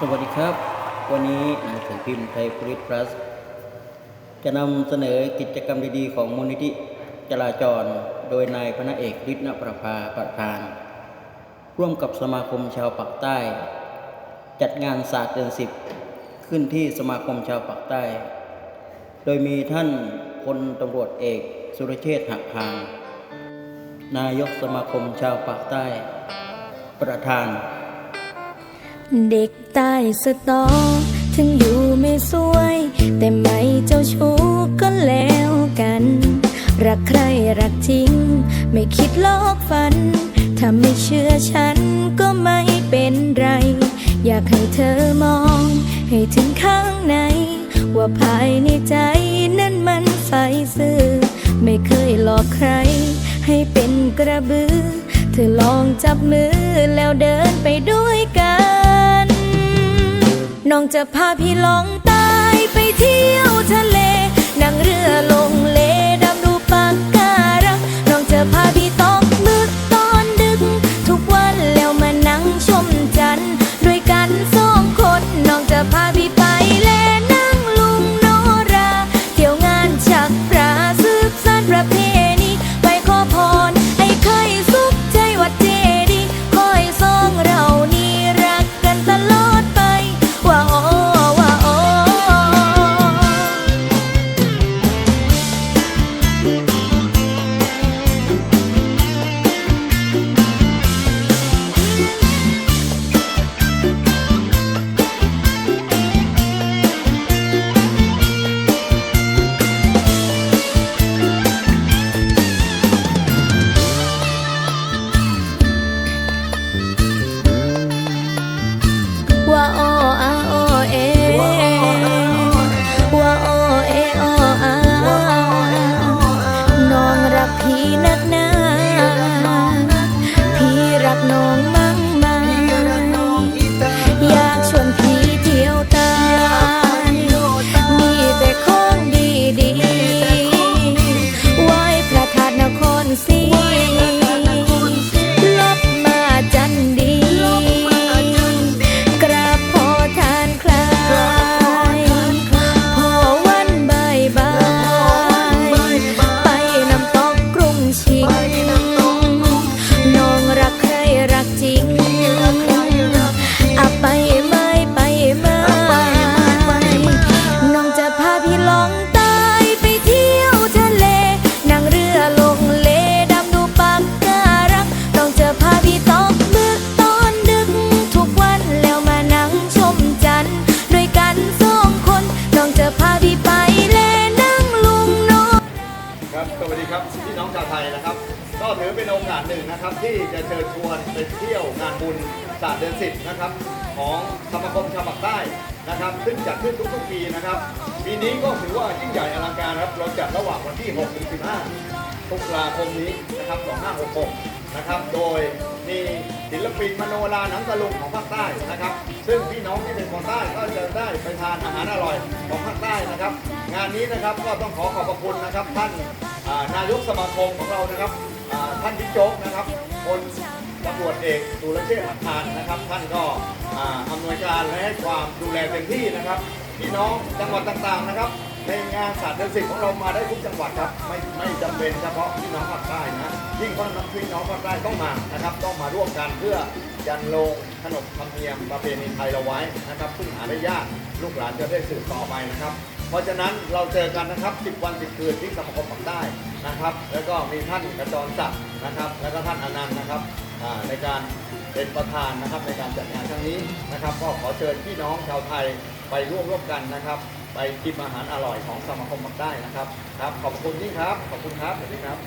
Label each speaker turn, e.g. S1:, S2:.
S1: สวัสดีครับ วันนี้หนังสือพิมพ์ไทยพริตพลัสจะนำเสนอกิจกรรมดีๆ ของมูลนิธิจราจร โดยนายพระเอกฤทธิ์ณประภาประธาน ร่วมกับสมาคมชาวปากใต้ จัดงานศาสตร์เดือนสิบขึ้นที่สมาคมชาวปากใต้ โดยมีท่านพลตำรวจเอก สุรเชษฐ์หักพานนายกสมาคมชาวปากใต้ ประธาน
S2: เด็กใต้สตอ ถึงอยู่ไม่สวย แต่ไม่เจ้าชู้ก็แล้วกัน รักใครรักจริง ไม่คิดลอกฝัน ถ้าไม่เชื่อฉันก็ไม่เป็นไร อยากให้เธอมอง ให้ถึงข้างใน ว่าภายในใจนั้นมันใสซื่อ ไม่เคยหลอกใคร ให้เป็นกระบือ เธอลองจับมือแล้วเดินไปด้วยกั น้องจะพาพี่ลองตายไปเที่ยว ว่า นะครับที่จะเชิ
S3: ญชวนไปเที่ยวงานบุญศาสตร์เดือนสิบนะครับของสมาคมชาวปากใต้นะครับ ซึ่งจัดขึ้นทุกๆปีนะครับปีนี้ก็ถือว่ายิ่งใหญ่อลังการครับเราจัดระหว่างวันที่ 6 ถึง 15ตุลาคมนี้นะครับ 2566 นะครับ โดยมีศิลปินมโนราหนังตะลุงของภาคใต้นะครับ ซึ่งพี่น้องที่เป็นคนใต้ก็จะได้ไปทานอาหารอร่อยของภาคใต้นะครับ งานนี้นะครับก็ต้องขอขอบพระคุณนะครับท่านนายกสมาคมของเรานะครับ ท่านพิโจกนะครับคนตำรวจเอกสุรเชษฐ์หักพานนะครับ ท่านก็อ่าอำนวยการและให้ความดูแลเต็มที่นะครับพี่น้องจังหวัดต่างๆนะครับ ในงานศาสตร์เดือนสิบของเรามาได้ทุกจังหวัดครับ ไม่ไม่จำเป็นเฉพาะพี่น้องภาคใต้นะยิ่งเพราน้องพี่น้องภาคใต้ต้องมานะครับ ต้องมาร่วมกันเพื่อยันโลงขนบธรรมเนียมประเพณีไทยเราไว้นะครับซึ่งหาได้ยากลูกหลานจะได้สืบต่อไปนะครับ เพราะฉะนั้นเราเจอกันนะครับ 10 วัน 10 คืนที่สมาคมปักใต้นะครับ แล้วก็มีท่านกระจรศักดิ์นะครับ แล้วก็ท่านอนันต์นะครับในการเป็นประธานนะครับในการจัดงานครั้งนี้นะครับ ก็ขอเชิญพี่น้องชาวไทยไปร่วมร่วมกันนะครับ ไปกินอาหารอร่อยของสมาคมปักใต้นะครับครับขอบคุณที่ครับขอบคุณครับสวัสดีครับ